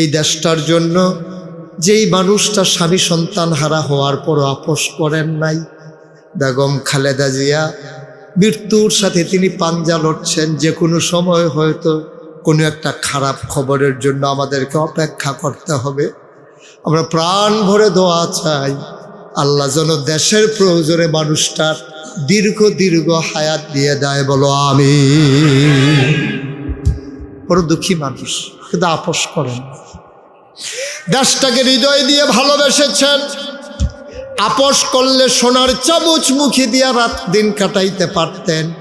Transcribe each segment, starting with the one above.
এই দেশটার জন্য যেই মানুষটা স্বামী সন্তান হারা হওয়ার পরও আপোষ করেন নাই। বেগম খালেদা জিয়া, মৃত্যুর সাথে তিনি পাঞ্জা লড়ছেন, যে কোনো সময় হয়তো কোনো একটা খারাপ খবরের জন্য আমাদেরকে অপেক্ষা করতে হবে। আমরা প্রাণ ভরে দোয়া চাই, আল্লাহ যেন দেশের প্রয়োজনে মানুষটার দীর্ঘ দীর্ঘ হায়াত দিয়ে দেয়, বলো আমি বড় দুঃখী মানুষ। কিন্তু আপোষ করেন। দেশটাকে হৃদয় দিয়ে ভালোবেসেছেন। আপোষ করলে সোনার চামচ মুখে দিয়ে রাত দিন কাটাইতে পারতেন।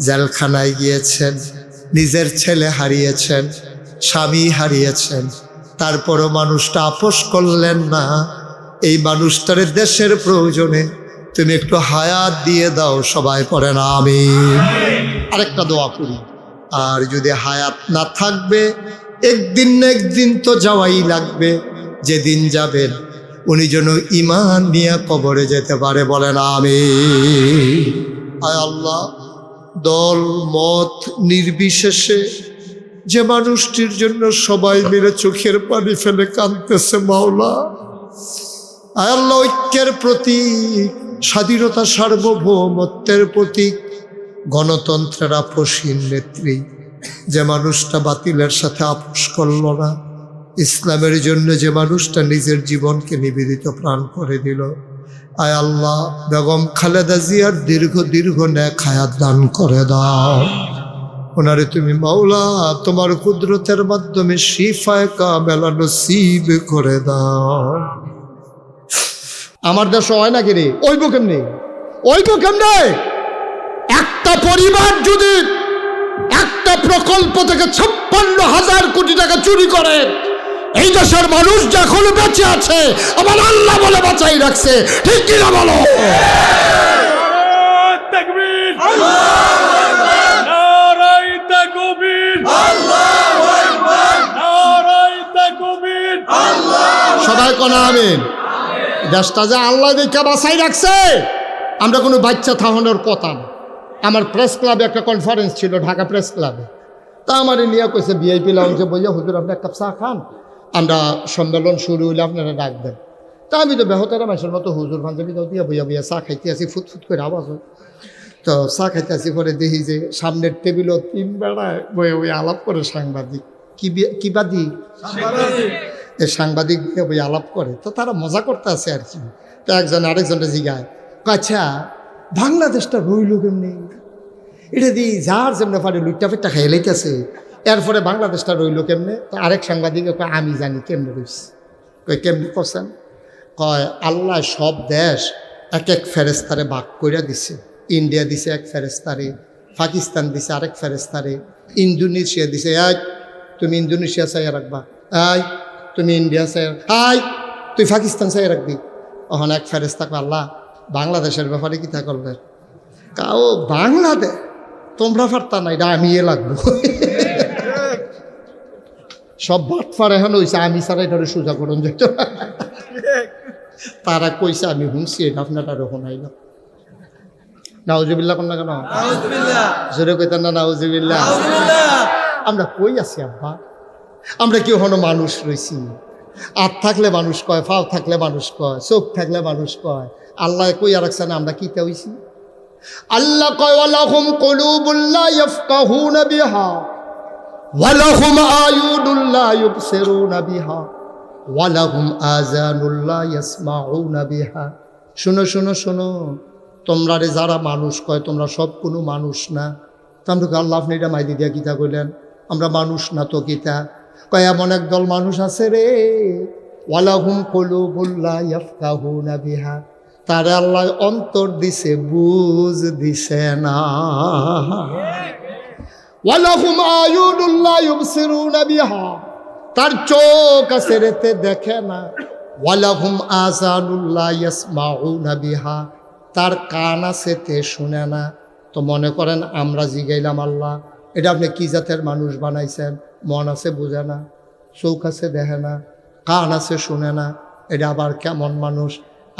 জেলখানায় গিয়েছেন, নিজের ছেলে হারিয়েছেন, স্বামী হারিয়েছেন। তারপরও মানুষটা আপোষ করলেন না। এই মানুষটারে দেশের প্রয়োজনে তুমি একটু হায়াত দিয়ে দাও, সবাই পড়ে না আমি আরেকটা দোয়া করি। আর যদি হায়াত না থাকবে একদিন না একদিন তো যাওয়াই লাগবে। যেদিন যাবেন উনি যেন ইমান নিয়ে কবরে যেতে পারে বলেন আমি আয় আল্লাহ, দল, মত নির্বিশেষে যে মানুষটির জন্য সবাই মিলে চোখের পানি ফেলে কাঁদতেছে, মাওলা। আয় আল্লাহ, ঐক্যের প্রতীক, স্বাধীনতা সার্বভৌমত্বের প্রতীক, গণতন্ত্রের আপসীন নেত্রী। যে মানুষটা বাতিলের সাথে আপোষ করল না, ইসলামের জন্য যে মানুষটা নিজের জীবনকে নিবেদিত প্রাণ করে দিল। আয় আল্লাহ, বেগম খালেদা জিয়ার দীর্ঘ দীর্ঘ ন্যাক হায়াত দান করে দাও। ওনারে তুমি মাওলা, তোমার কুদরতের মাধ্যমে শিফায় কা কামেলা নসিব করে দাও। আমার দেশে হয় নাকি রে? ওইব কেমনি? ওইব কেমনে? একটা পরিবার যদি একটা প্রকল্প থেকে ছাপ্পান্ন হাজার কোটি টাকা চুরি করে। এই দেশের মানুষ যখন বেঁচে আছে আমার আল্লাহ বলে বাঁচাই রাখছে। ঠিক কিনা বলো? সবাই কনা আমিন। দেশটা যে আল্লাহ দেখা বাঁচাই রাখছে আমরা কোনো বাচ্চা থামানোর কথা না। আমার প্রেস ক্লাবে একটা কনফারেন্স ছিল ঢাকা প্রেস ক্লাবে তা আমার নিয়ে কইছে ভিআইপি লাউঞ্জে বইয়া হুজুর আপনি এক কাপ চা খান। আমরা সম্মেলন শুরু হইলে আপনারা ডাকবেন তা আমি তো বেহতারা মাসের মতো হুজুর পাঞ্জাবি দাও দিয়া বইয়া বইয়া চা খাইতে আসি ফুট ফুট করে আওয়াজ হয়। তো চা খাইতে আসি পরে দেখি যে সামনের টেবিলও তিন বেড়ায় বইয়া বইয়া আলাপ করে সাংবাদিক। কি বাদি? এ সাংবাদিক বই আলাপ করে। তো তারা মজা করতে আছে আর কি। তো একজন আরেকজনটা জিগায় আচ্ছা বাংলাদেশটা রইল কেমনি? এটা দিয়ে যার যেমন পারে লুটটা পেটটা খাই লাইতেছে, এরপরে বাংলাদেশটা রইল কেমনে? তো আরেক সাংবাদিকে কয়, আমি জানি কেমনে রইছে। কয়, কেমনে করছেন? কয়, আল্লাহ সব দেশ এক এক ফেরেস্তারে ভাগ করে দিছে। ইন্ডিয়া দিছে এক ফেরেস্তারে পাকিস্তান দিছে আরেক ফেরেস্তারে ইন্দোনেশিয়া দিছে এক তুমি ইন্দোনেশিয়া চাই রাখবা। আয় তুমি ইন্ডিয়া চাই আয় তুই পাকিস্তান চাই রাখবি। ওখানে এক ফেরেস্তা আল্লাহ বাংলাদেশের ব্যাপারে কি তা করবে? কাও বাংলাদেশ তোমরা পারতা না এটা আমি এ লাগবো। সব বাটফার এখন হয়েছে আমি ছাড়া এটা সোজা করুন যেত তারা কইছে আমি শুনছি এটা আপনারা শোনাইলাম নাউজুবিল্লা কোন না কেন? জোরে কইতেন না নাউজুবিল্লা আমরা কই আছি আব্বা? আমরা কি হনো মানুষ রইছি? আর থাকলে মানুষ কয় ফাও থাকলে মানুষ কয় চোখ থাকলে মানুষ কয় আল্লাহ কই রাখছে না আমরা কি হইছি? আল্লাহ কয় ওয়ালাহুম কুলুবুল্লা ইয়াফকাহুনা বিহা ওয়ালাহুম আয়ুনুল্লা ইউবসিরুনা বিহা ওয়ালাহুম আযানুল্লা ইয়াসমাউনা বিহা। শুনো শুনো শুনো তোমরা রে যারা মানুষ কয় তোমরা সব কোনো মানুষ না। তো আমরা কই, আল্লাহ আপনি এটা মাইদি দিয়া গীতা কইলেন? আমরা মানুষ না তো গীতা কয় এমন একদল মানুষ আছে রে ওয়ালাহুম কলুবুল্লা ইয়াফকাহুনা বিহা। তারা আল্লাহ অন্তর দিছে, বুঝ দিছে না। ওয়ালাহুম আয়ুনুল্লাহ ইউবসিরুনা বিহা। তার চোখ আছে রেতে দেখে না। ওয়ালাহুম আজানুল্লাহ ইয়াসমাউনা বিহা। তার কান আছে তে শুনে না। তো মনে করেন আমরা জিগাইলাম আল্লাহ, এটা আপনি কি জাতের মানুষ বানাইছেন? মন আছে বুঝে না, চোখ আছে দেখে না, কান আছে শুনে না। এটা আবার কেমন মানুষ?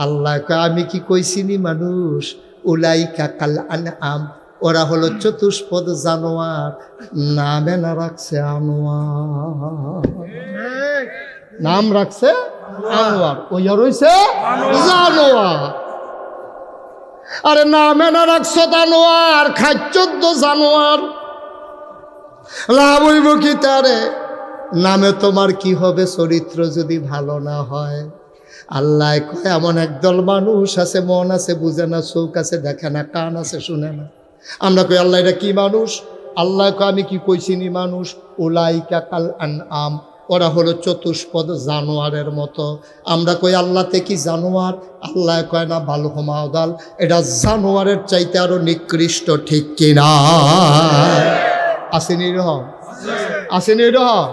আল্লাহ কয়, আমি কি কইছিনি মানুষ? উলাই কাকাল আন আম ওরা হলো চতুষ্পদ জানোয়ার। নামে না রাখছে আনোয়ার। নাম রাখছে আনোয়ার। ওইয়া রইছে জানোয়ার। আরে নামে না রাখছো জানোয়ার খাচ্চোদ্দ জানোয়ার। লাভ হইব কি তারে? নামে তোমার কি হবে? চরিত্র যদি ভালো না হয়। আল্লাহ কয়, এমন একদল মানুষ আছে, মন আছে, বুঝে না, চোখ আছে, দেখে না, কান আছে, শুনে না। আমরা কই, আল্লাহ এটা কি মানুষ? আল্লাহ কয়, আমি কি কইছিনি মানুষ? ওলাইকা কাল আন আম ওরা হলো চতুষ্পদ জানোয়ারের মতো। আমরা কই আল্লাহতে কি জানোয়ার? আল্লাহ কয়, না বালহমাউদাল এটা জানোয়ারের চাইতে আরও নিকৃষ্ট, ঠিক কিনা আসেনি রহ আসেনি রহম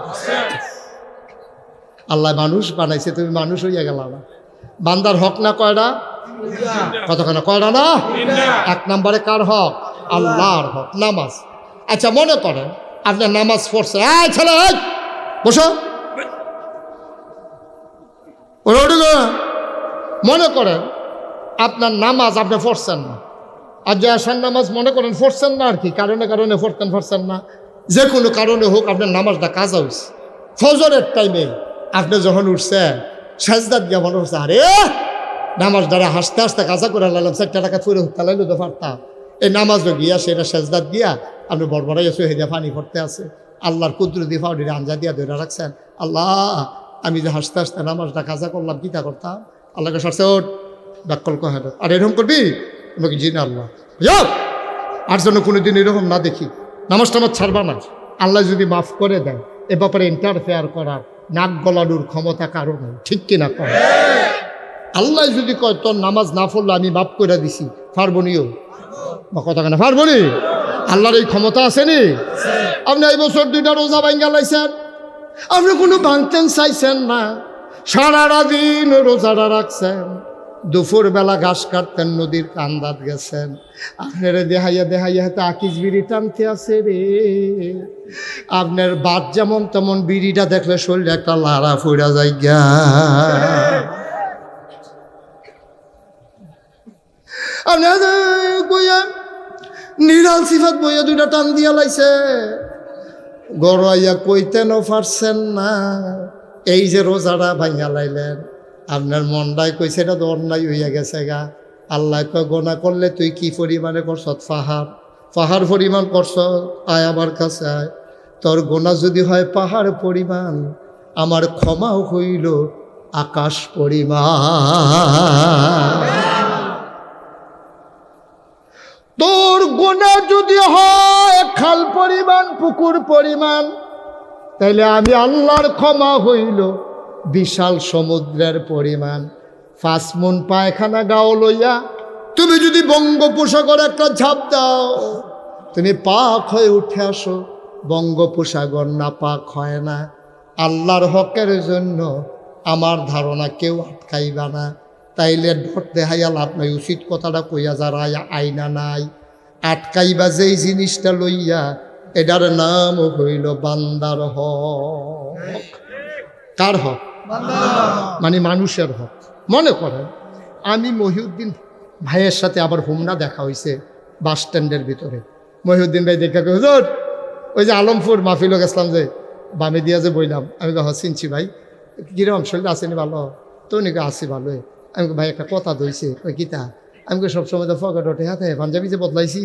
আল্লাহ মানুষ বানাইছে, তুমি মানুষ হইয়া গেল না। বান্দার হক না কয়টা কতখানা? কয়টা না? এক নম্বরে কার হক? আল্লাহর হক। নামাজ। আচ্ছা মনে করেন আপনার নামাজ পড়ছে এই ছেলে বসো। মনে করেন আপনার নামাজ আপনি পড়ছেন না। আর যে আসার নামাজ মনে করেন পড়ছেন না আর কি, কারণে কারণে পড়তেন, পড়ছেন না। যে কোনো কারণে হোক আপনার নামাজটা কাজা হয়েছে ফজরের টাইমে আপনি যখন উঠছেন, সাজদাত গিয়া মনে হচ্ছে, আরে, নামাজ দ্বারা হাসতে হাসতে কাজা করে লাইলাম চারটা টাকা ফুরে হুত্তা লাইলো পারতাম। এই নামাজও গিয়া সেটা সাজদাত গিয়া আপনি বড়বড়াই এসে হেদিয়া পানি পড়তে আছে। আল্লাহর কুদরতি ফাউডিরে আঞ্জা দিয়া ধরে রাখছেন। আল্লাহ, আমি যে হাসতে হাসতে নামাজটা কাজা করলাম কিতা করতাম? আল্লাহকে সরছে ওট ডাক্কল কহে না। আর, এরকম করবি? আমাকে জি না আল্লাহ। যাও আর যেন কোনোদিন এরকম না দেখি। নামাজ টামাজ ছাড়বা না। আল্লাহ যদি মাফ করে দেয় এ ব্যাপারে ইন্টারফেয়ার করার নাক গলানোর ক্ষমতা কারও নাই। ঠিক কিনা কর আল্লাহ যদি কয়, তোর নামাজ না পড়লে আমি মাফ করে দিছি ফারবনিও বা কথা কেন ফারবনি আল্লাহর এই ক্ষমতা আছে নি? আপনি এই বছর দুইটা রোজা ভাঙ্গা লাইছেন। আপনি কোনো ভাঙতেন চাইছেন না। সারা দিন রোজাটা রাখছেন। দুপুর বেলা ঘাস কাটতেন, নদীর কান্দাত গেছেন। আপনারা দেহাইয়া দেহাইয়া হাতে আকিস বিড়ি টানতে আছে রে। আপনার বাদ যেমন তেমন বিড়িটা দেখলে শরীরে একটা লাড়া ফুরা যায় গা আপনার বইয়া, নিরাল সিফাত বইয়া দুইটা টান দিয়া লাইছে। গড়াইয়া কইতেনও পারছেন না। এই যে রোজাটা ভাইয়া লাইলেন। আপনার মনটাই কইছে এটা তো অন্যায় হইয়া গেছে গা। আল্লাহ গোনা করলে তুই কি পরিমাণে করছ? পাহাড়। পাহাড় পরিমাণ করছ? আয় আমার কাছে আয়। তোর গোনা যদি হয় পাহাড় পরিমাণ, আমার ক্ষমাও হইল আকাশ পরিমাণ। তোর গোনা যদি হয় খাল পরিমাণ, পুকুর পরিমাণ, তাইলে আমি আল্লাহর ক্ষমা হইল বিশাল সমুদ্রের পরিমাণ। ফাসমুন পায়খানা গাও লইয়া, তুমি যদি বঙ্গোপসাগর একটা ঝাঁপ দাও, তুমি পাক হয়ে উঠে আসো। বঙ্গোপসাগর না পাক হয় না। আল্লাহর হকের জন্য আমার ধারণা কেউ আটকাইবা না। তাইলে ডট দেখাইয়া লাভ নাই। উচিত কথাটা কইয়া যারা আইনা নাই। আটকাইবা যেই জিনিসটা লইয়া, এটার নাম হইল বান্দার হক। কার হক? মানে মানুষের হক। মনে করেন, আমি মহিউদ্দিন ভাইয়ের সাথে আবার হুমনা দেখা হয়েছে বাস স্ট্যান্ডের ভিতরে। মহিউদ্দিন ভাই দেখা হুজুর, ওই যে আলমপুর মাহফিল গেছিলাম যে বামে দিয়া যে বইলাম। আমি তো চিনছি ভাই। কীরকম শরীর আসেনি ভালো? তো নাকি আসি ভালো। আমি ভাই, একটা কথা দইছে ওই গীতা আমি সবসময় তো ফকেট ওঠে, হাতে পাঞ্জাবি যে বদলাইছি,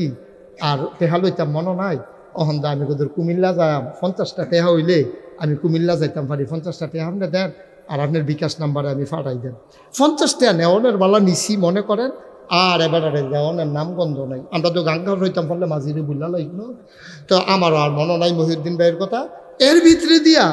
আর টেহা লইতাম মনে নাই। অহন দা আমি কুমিল্লা যাম পঞ্চাশটা টেহা হইলে আমি কুমিল্লা যাইতাম পারি, পঞ্চাশটা টেহা আপনি দেন আর আপনার বিকাশ নাম্বারে আমি ফাটাই দেন। পঞ্চাশটা নেওয়ানের বেলা নিছি, মনে করেন, আর এবার আর দেওয়ানের নাম গন্ধ নাই। আমরা তো গাঙ্গার রইতাম ফলে মাঝিরে বুল্লা লাগল। তো আমারও আর মনে নাই মহিউদ্দিন ভাইয়ের কথা। এর ভিতরে দিয়া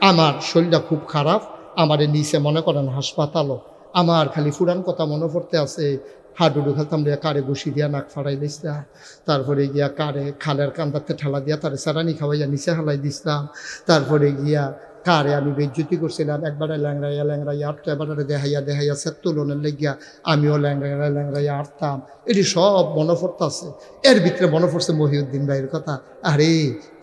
আমার শরীরটা খুব খারাপ। আমারে নিচে মনে করেন হাসপাতালও। আমার খালি ফুরান কথা মনে পড়তে আছে। হাডুডু খেলতাম দিয়া কারে বসি দিয়া নাক ফাড়াই দিছিলাম তারপরে গিয়া কারে খালের কান্দাতে ঠেলা দিয়া তারে সারানি খাওয়াইয়া নিচে হালাই দিছিলাম তারপরে গিয়া কারে আমি বেজ্জতি করছিলাম, একবারে ল্যাংরাইয়া ল্যাংরাইয়া আটটা এবারে দেহাইয়া দেহাইয়া সে তুলনের লেগিয়া আমিও ল্যাংরাইয়া ল্যাংরাইয়া আটতাম। এটি সব মনে আছে এর ভিতরে মনে পড়ছে মহিউদ্দিন ভাইয়ের কথা। আরে,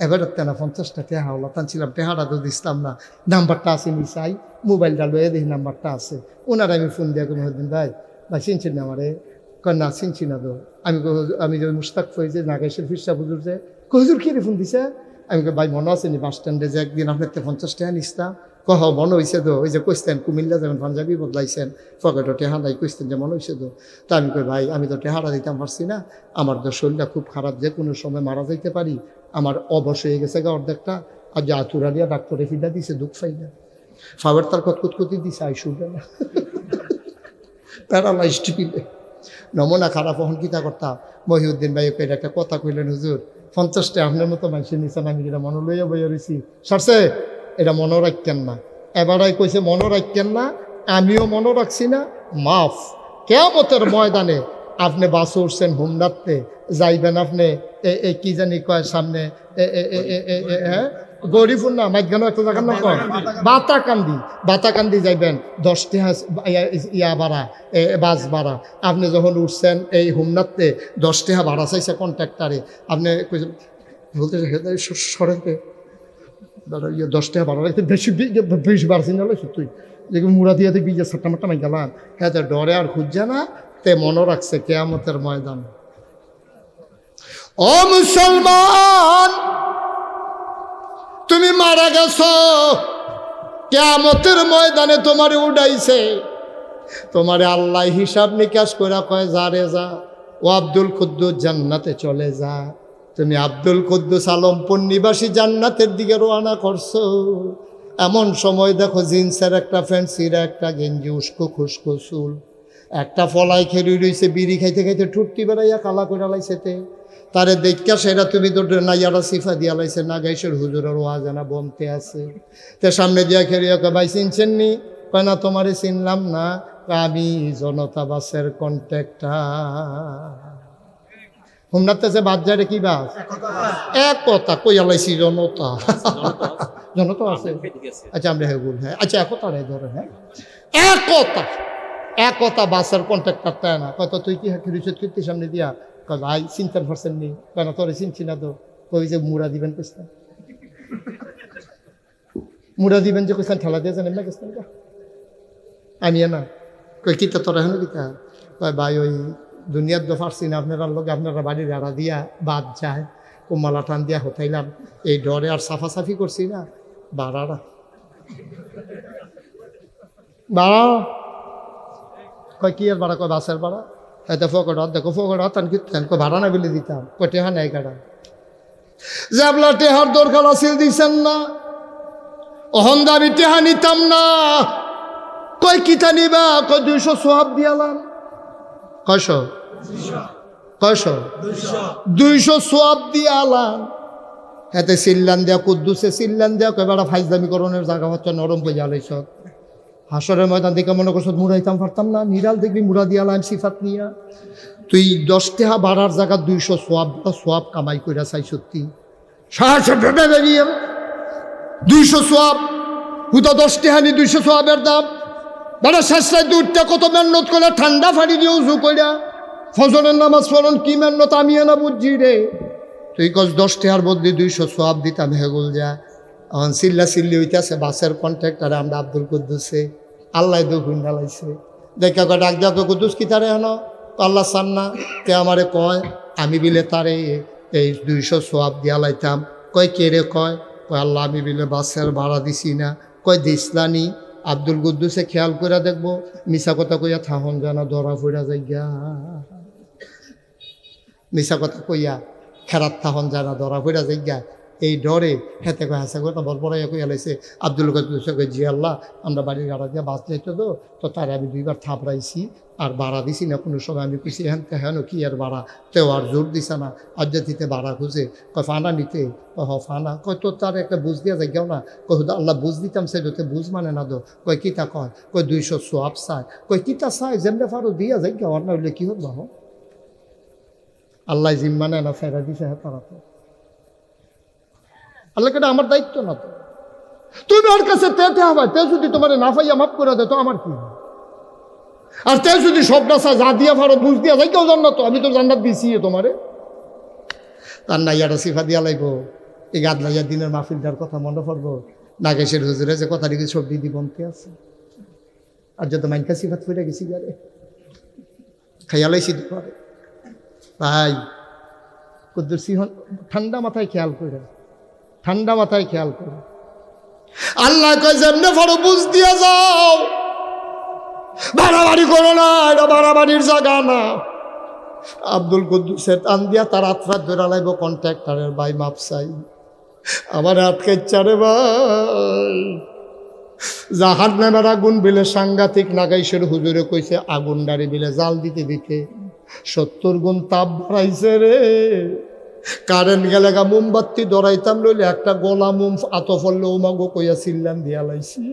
এবারে তেনা পঞ্চাশটা টেহা হলো, টানছিলাম, টেহাটা তো দিছিলাম না। নাম্বারটা আছে নিচাই মোবাইলটা লয়ে দেখি নাম্বারটা আছে। ওনার আমি ফোন দিয়া মহিউদ্দিন ভাই ভাই চিনছেন না আমারে? না, চিনছি না তো। আমি আমি যে মুস্তাক ফই যে নাগেশের ফিরসা হুজুর যে হুজুর কি রে ফোন দিছে? আমি ভাই মনে আছে নি বাস স্ট্যান্ডে যে একদিন আপনার তো পঞ্চাশ টাকা নিছিলাম কহ মনে হয়েছে তো ওই যে কইতেন কুমিল্লা যেমন পাঞ্জাবি বদলাইছেন পকেটও টেহা নাই যে মনে হয়েছে তো তা আমি কই ভাই আমি তো টেহারা দিতাম পারছি না আমার তো শরীরটা খুব খারাপ যে কোনো সময় মারা যাইতে পারি আমার অবশ হয়ে গেছে গা অর্ধেকটা আর যে আতুরা দিয়া ডাক্তারে ফিদা দিছে দুঃখ পাই না ফাওয়ার তার কতকুতকুতি দিছে আই শুনবে না প্যারালাইজড টিপিলে নমুনা খারাপ হন কিতা করতাম মহিউদ্দিন ভাই ওকে একটা কথা কইলেন, হুজুর, পঞ্চাশটা আপনার মতো মানুষের নিচান আমি যেটা মনে লইয়া বইয়া রয়েছি সারছে, এটা মনে রাখতেন না। এবারাই কইছে, মনে রাখতেন না, আমিও মনে রাখছি না, মাফ। কেমতের ময়দানে আপনি বাস উঠছেন হুমদাতে যাইবেন আপনি, এ- কি জানি কয় সামনে এ- হ্যাঁ? গরিবুর না মাইগানো একটা জায়গার না কয় বাতাকান্দি। বাতাকান্দি। যাইবেন দশটি হাস ইয়া- ভাড়া বাস ভাড়া। আপনি যখন উঠছেন এই হুমনাতে দশ টাকা ভাড়া চাইছে কন্ট্রাক্টারে আপনি বলতে সরেনতে দাদা ইয়ে দশ টাকা ভাড়া বেশি বেশি বাড়ছি না লইছ তুই যেগুলো মুড়া দিয়ে দেখবি যে সাতটা মাট্টা মাই গেলাম। হ্যাঁ তো ডরে আর খুঁজছে না তে মনে রাখছে কেয়ামতের ময়দান। ও মুসলমান! তুমি মারা গেছ। কেয়ামতের ময়দানে তোমার উড়াইছে। তোমারে আল্লাহ হিসাব নিকাশ করে কয়, যা রে যা, ও আব্দুল কুদ্দুস জান্নাতে চলে যা। তুমি আব্দুল কুদ্দুস আলমপুর নিবাসী জান্নাতের দিকে রোয়ানা করছ। এমন সময় দেখো জিন্সের একটা প্যান্ট একটা গেঞ্জি, উস্কো খুস্কো চুল। একটা ফলাই খেলি রইছে, বিড়ি খাইতে খাইতে ঠুট্টি বেড়াইয়া কালা করে লাইছেতে তারে দেখা সেটা তুমি তো নাইয়ারা সিফা দিয়া লাইছে না গাইছের হুজুরের ওয়াজানা বমতে আছে। তে সামনে দিয়া কয়, ভাই চিনছেন নি না, তোমারে চিনলাম না, আমি জনতা বাসের কন্ট্যাক্টার হুমনাতে যে বাদ যায় কি বাস? এক কথা কইয়া লাইছি, জনতা। জনতা আছে? আচ্ছা আমরা হ্যাঁ হ্যাঁ। আচ্ছা একতা রে ধরে হ্যাঁ। একতা একতা বাসের কন্ট্রাক্টর তাই না কত তুই কি রিসোর্ট কীর্তি সামনে দিয়া ভাই চিন্তার পারছেন নি কেন তোরে চিনছি না তো? কই যে, মুড়া দিবেন কইছেন। মুড়া দিবেন যে কইছেন, ঠেলা দিয়ে জানেন না কইছেন আমি না। কই কিতা তোরা হেন কিতা কয় ভাই, ওই দুনিয়ার তো পারছি না আপনারা লোক, আপনারা বাড়ির আড়া দিয়া বাদ যায়, কোমালা টান দিয়া হতাইলাম এই ডরে আর সাফাসাফি করছি না। বাড়ারা বাড়া? কয় কি আর ভাড়া কয় বাসের ভাড়া এতে ফকট দেখো, ফকট তান কি তেন ভাড়া না বলে দিতাম কয় টেহা নাই কাটা জাবলা টেহার দরকার আছিল দিছেন না, অহন দাবি টেহা নিতাম না। কয় কিতা নিবা, কয় দুইশো সোহাব দিয়ালাম। কয়শ? কয়শ? দুইশো সোয়াব দিয়ালাম। এতে সিল্লান দেয়া, কুদ্দুসে সিল্লান দেয়া, কয় বেড়া ফাইজদামি করণের জায়গা হচ্ছে নরম হয়ে জ্বালাইছ হাসরের ময়দান দেখে মনে করছ মুড়াইতাম পারতাম না। নিরাল দেখবি মুড়া দিয়ালাম সিফাত নিয়া। তুই দশ টেহা বাড়ার জায়গা দুইশো সোয়াব সোয়াব কামাই কইরা চাই সত্যি। দুইশো সোয়াব, হুদা দশ টেহানি দুইশো সোয়াবের দাম। বেড়া শেষটায় দুধটা কত মেহনত করে ঠান্ডা ফাড়ি দিয়ে উজু কইরা। ফজরের নামাজ পড়ন কি মেহনত আমি না বুঝছি রে। তুই কস দশ টেহার বদলি দুইশো সোয়াব দিতাম হেগুল যা এখন চিল্লা চিল্লি হইতেছে, বাসের কন্ট্রাক্টার আমরা আব্দুল কুদ্দুসে, আল্লাহ দুগুণ ডালাইছে দেখা কয়, ডাক দেখো কুদ্দুস, কি তারে হেন আল্লাহ সান্না তে আমারে কয়, আমি বিলে তারে এই দুইশো সোয়াব দিয়া লাইতাম। কয়, কে রে কয়? কয়, আল্লাহ, আমি বিলে বাসের ভাড়া দিছি না। কয়, দিসলানি, আব্দুল কুদ্দুসে খেয়াল করে দেখব মিশা কথা কইয়া থাহন জানা, ধরা ফুরা যাইগা। মিশা কথা কইয়া খেরাত থাহন জানা, ধরা ফুরা যাইগা। এই ডরে হেতে কয় হাসা কথা বল বড়াইয়া কইয়া লাইছে আব্দুল কুদ্দুসে কই জি আল্লাহ, আমরা বাড়ির গাড়া দিয়ে বাস যাইতো তো তো তারে আমি দুইবার থাপড়াইছি আর বাড়া দিছি না, কোনো সময় আমি কইছি হ্যান হেন কি আর বাড়া? তেও আর জোর দিছে না। আজ্জাতিতে ভাড়া খুঁজে, কয়, ফানা নিতে? কয় হ, ফানা। কয় তো তার একটা বুঝ দিয়া যাই না? কয়, হুদা, আল্লাহ বুঝ দিতাম সে তোকে বুঝ মানে না দো। কয় কিতা কয়? কয়, দুইশো সোয়াব চায় কয় কিতা চায় যেমনে ফারো দিয়া যাই গা না হইলে কি বাহ আল্লাহ জিম্মানে না ফেরা দিছে হ্যাঁ তারা তো। আল্লাহ কেটে আমার দায়িত্ব না তো? তুমি ওর কাছে তেতে হবে তে যদি তোমার না পাইয়া মাফ করে দে তো আমার কি আর তে যদি সব চা যা দিয়া ফারো, বুঝ দিয়া যাই কেউ জান্নাত আমি তো জান্নাত দিছি তোমারে। তার নাইয়াটা সিফা দিয়া লাইব। এই গাদলাইয়া দিনের মাহফিলটার কথা মনে পড়ব। নাগেশের হুজুরে যে কথা লিখে দিদি বনতে আছে। আর যত মাইনকা সিফাত ফিরে গেছি গারে খাইয়ালাইছি দুপুরে। তাই কুদ্দুর সিংহ ঠান্ডা মাথায় খেয়াল করে ঠান্ডা মাথায় খেয়াল করে। আল্লাহ কয়, যেমনে বুঝ দিয়া যাও। বাড়াবাড়ি করো না, এটা বাড়াবাড়ির জায়গা না। আব্দুল কুদ্দুসের টান দিয়া তার আত্রাত ধরে লাগবো কন্ট্রাক্টারের বাই মাপসাই আমার আটকে চারে ভাই। জাহাজ নামের আগুন বিলে সাংঘাতিক নাগাইশের হুজুরে কইছে, আগুন ডারি বিলে জাল দিতে দিতে সত্তর গুণ তাপ বাড়াইছে রে। কারেন্ট গেলে গা মোমবাতি ধরাইতাম লইলে একটা গোলা মোম আত ফললে ওমাগো কইয়া চিল্লান দিয়া লাইছি।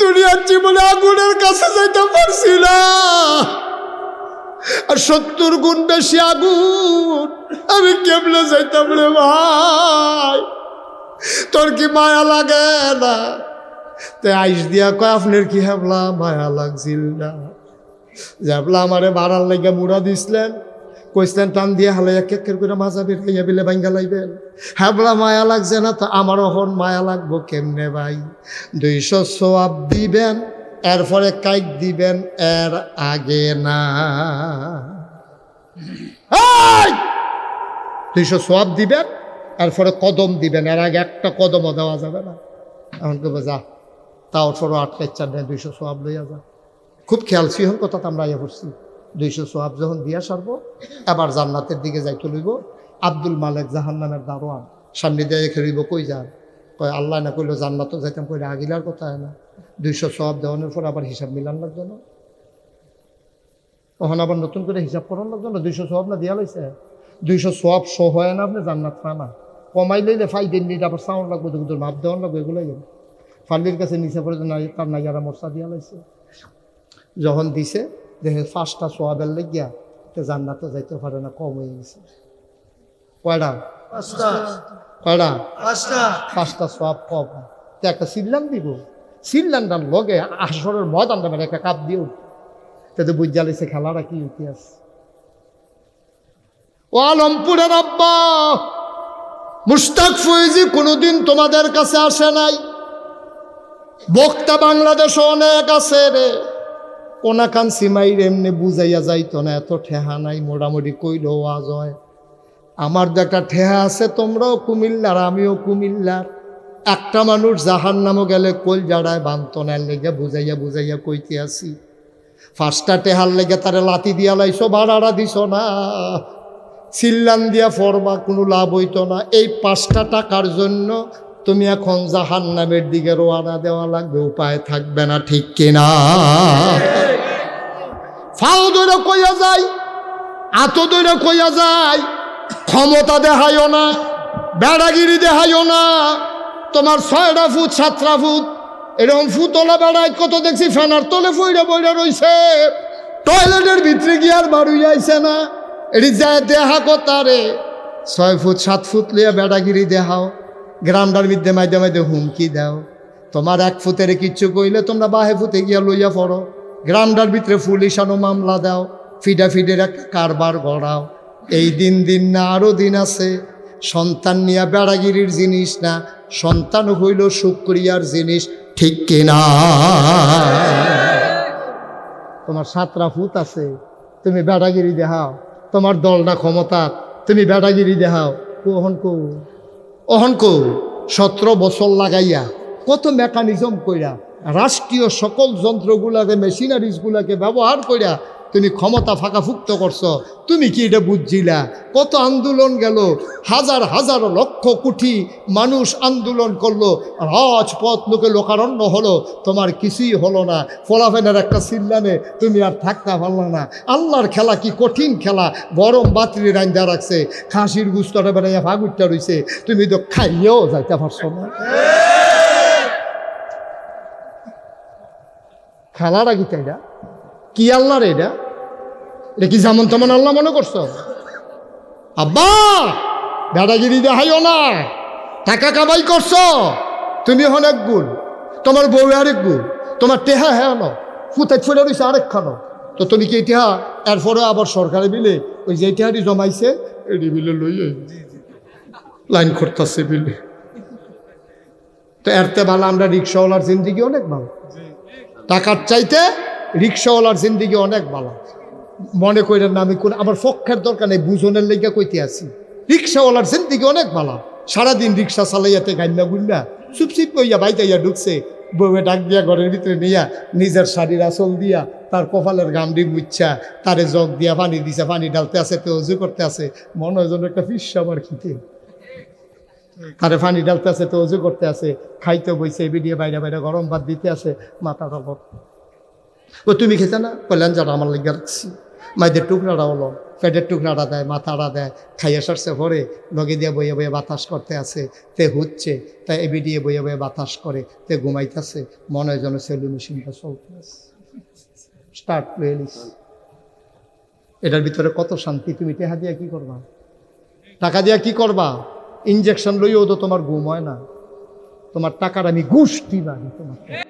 দুনিয়ার জীবনে আগুনের কাছে যাইতে পারছি না। আর সত্তর গুণ বেশি আগুন, আমি কেমনে যাইতাম রে ভাই? তোর কি মায়া লাগে না? তে আইস দিয়া কয়, আপনার কি হেবলা মায়া লাগছিল না? যাবলা আমারে বাড়ার লাগে মুড়া দিছিলেন। কইসলেন, টান দিয়ে হালাইয়া কেকের করে মাজা বের হইয়া বিলে বাইঙ্গা লাইবেন। হ্যাবলা মায়া লাগছে না তো, আমারও হন মায়া লাগবো কেমনে ভাই? দুইশো সোয়াব দিবেন, এরপরে কাইক দিবেন, এর আগে না। দুইশো সোয়াব দিবেন, এরপরে কদম দিবেন, এর আগে একটা কদমও দেওয়া যাবে না। এখন কেবো যা, তাও সরো আটকে চার দুইশো সোয়াব লইয়া যা। খুব খেয়াল, সিহন কথা তো আমরা ইয়ে করছি দুইশো সোয়াব যখন দিয়া সারবো, এবার জান্নাতের দিকে যাইতে লইব। আব্দুল মালেক জাহান নামের দারোয়ান সামনে দিয়ে খেলিব কই যান? কয়, আল্লাহ না কইলো জান্নাতও যাইতাম কইলে আগিলার কথা না। দুইশো সোয়াব দেওয়ানোর পর আবার হিসাব মিলান লাগতো না। তখন আবার নতুন করে হিসাব করার লাগতো না। দুইশো সোয়াব না দিয়া লইছে? দুইশো সোয়াব শো হয় না আপনি জান্নাত পায় না। কমাই লইলে ফাই দিন নিতে আবার সাউন্ড লাগবে দুটো মাপ দেওয়ান লাগবে, এগুলোই যাবে ফাল্লির কাছে নিচে পড়ে নাই, তার নাইয়ারা মশা দিয়া লাইছে। যখন দিছে দেখে ফার্স্টটা সোয়াবের লেগিয়া তো জান্নাতে যাইতে পারে না কম হয়ে গেছে। কয়টা? কয়টা? পাঁচটা। সোয়াব কম। তো একটা সিল্লান দিব। সিল্লানটার লগে আসরের ময়দানটা মানে একটা কাপ দিও। তাতে বুঝা লাইছে খেলাটা কি ইতিহাস। ও আলমপুরের আব্বা মুস্তাক ফৈজি কোনোদিন তোমাদের কাছে আসে নাই। বক্তা বাংলাদেশ অনেক আছে রে। কোনাকান সিমাইর এমনি বুঝাইয়া যাইতো না, এত ঠেহা নাই মোটামুটি কইলেও আজ হয় আমার একটা ঠেহা আছে, তোমরাও কুমিল্লার, আমিও কুমিল্লার। একটা মানুষ জাহান নামও গেলে কোল জাড়ায় বান্ত বান্তনার লেগে বুঝাইয়া বুঝাইয়া কইতে আসি। ফার্স্টটা টেহার লেগে তারে লাতি দিয়া লাইছো, ভাড়াড়া দিছ না। সিল্লান দিয়া ফরবা কোনো লাভ হইতো না। এই পাঁচটা টাকার জন্য তুমি এখন জাহান নামের দিকে রোয়ানা দেওয়া লাগবে, উপায় থাকবে না, ঠিক কিনা? ফাও দৈরা কইয়া যায়, আত দৈরা কইয়া যায়, ক্ষমতা দেখাইও না, বেড়াগিরি দেখাইও না, তোমার ছয়টা ফুট, সাতটা ফুট, এরকম ফুতলা বেড়ায় কত দেখছি ফ্যানার তলে ফইরা বইরা রইছে। টয়লেটের ভিতরে গিয়ে আর বাড়ি যাইছে না, এটি যায় দেহা কথারে? ছয় ফুট, সাত ফুট লিয়া বেড়াগিরি দেখাও গ্রামটার মধ্যে মাইদে মাইদে হুমকি দাও। তোমার এক ফুতের কিচ্ছু কইলে তোমরা বাহে ফুতে গিয়া লইয়া পড়ো। গ্রামটার ভিতরে পুলিশানো মামলা দাও ফিডা ফিডের একটা কারবার গড়াও। এই দিন দিন না আরও দিন আছে। সন্তান নিয়ে বেড়াগিরির জিনিস না, সন্তান হইল শুক্রিয়ার জিনিস, ঠিক কিনা তোমার সাতরা ফুত আছে, তুমি বেড়াগিরি দেখাও। তোমার দলটা ক্ষমতা, তুমি বেড়াগিরি দেখাও। কখন কো? অহন কো, সতেরো বছর লাগাইয়া, কত মেকানিজম কইরা রাষ্ট্রীয় সকল যন্ত্রগুলাকে, মেশিনারিজগুলাকে ব্যবহার করিয়া তুমি ক্ষমতা ফাঁকাফুক্ত করছ। তুমি কি এটা বুঝছিলা? কত আন্দোলন গেল, হাজার হাজার লক্ষ কোটি মানুষ আন্দোলন করল, রাজপথ লোকে লোকারণ্য হলো, তোমার কিছুই হলো না। ফলাফেনের একটা সিল্লানে তুমি আর থাকতে পারল না। আল্লাহর খেলা কি কঠিন খেলা? গরম বাতিল রান্দা রাখছে, খাসির গুস্তটা বেড়াইয়া ফাগুরটা রইছে। তুমি তো খাইয়েও যাইতে পারছ না। খেলাটা কি তাইরা কি আল্লাহর এটা? এটা কি যেমন তেমন আল্লাহ মনে করছ? আব্বা, দাদাগিরি দেখাইও না। টাকা কামাই করছ? তুমি হন এক গুণ। তোমার বউ আরেক গুণ। তোমার টেহা হ্যাঁ ন ফুটাই ফুটে রয়েছে আরেক খানো। তো তুমি কি ইতিহা এরপরে আবার সরকারে বিলে ওই যে ইতিহারি জমাইছে এটি বিলে লই লাইন করতেছে বিলে। তো এরতে ভালো আমরা রিক্সাওয়ালার জিন্দিগি অনেক ভালো। টাকার চাইতে রিক্সাওয়ালার জিন্দিগি অনেক ভালো। মনে করেন না আমি কোন আমার পক্ষের দরকার নেই, বুঝনের লেগে কইতে আছি। রিক্সাওয়ালার জিন্দিগি অনেক ভালো। সারাদিন রিক্সা চালাইয়াতে গান্না গুন্না চুপচিপ কইয়া বাইতাইয়া ঢুকছে, বউয়ে ডাক দিয়া ঘরের ভিতরে নিয়া, নিজের শাড়ির আসল দিয়া, তার কপালের গামডি মুচ্ছা তারে জগ দিয়া পানি দিছে, পানি ডালতে আছে তো অজু করতে আছে, মনে হয় যেন একটা ফিস আমার খিতে তারে পানি ডালতে আছে তো অজু করতে আছে, খাইতে বইছে, বিডিয়ে বাইরে বাইরে গরম ভাত দিতে আছে মাথাটা বড় ও, তুমি খেতে না? কল্যাণ যারা আমার লেগে রাখছি। মাইদের টুকরাটা হলো পেটের টুকরাটা দেয়, মাথাটা দেয়, খাইয়ে সারছে ভরে লগে দিয়ে বইয়ে বইয়ে বাতাস করতে আছে, তে হচ্ছে তাই এবি দিয়ে বইয়ে বইয়ে বাতাস করে, তে ঘুমাইতেছে, মনে যেন সেলু মেশিনটা চলতে আছে। স্টার্ট প্লেলিস এটার ভিতরে কত শান্তি, তুমি টেহা দিয়া কি করবা? টাকা দিয়া কি করবা? ইঞ্জেকশন লইও তো তোমার ঘুম হয় না। তোমার টাকার আমি ঘুষ দিবা তোমার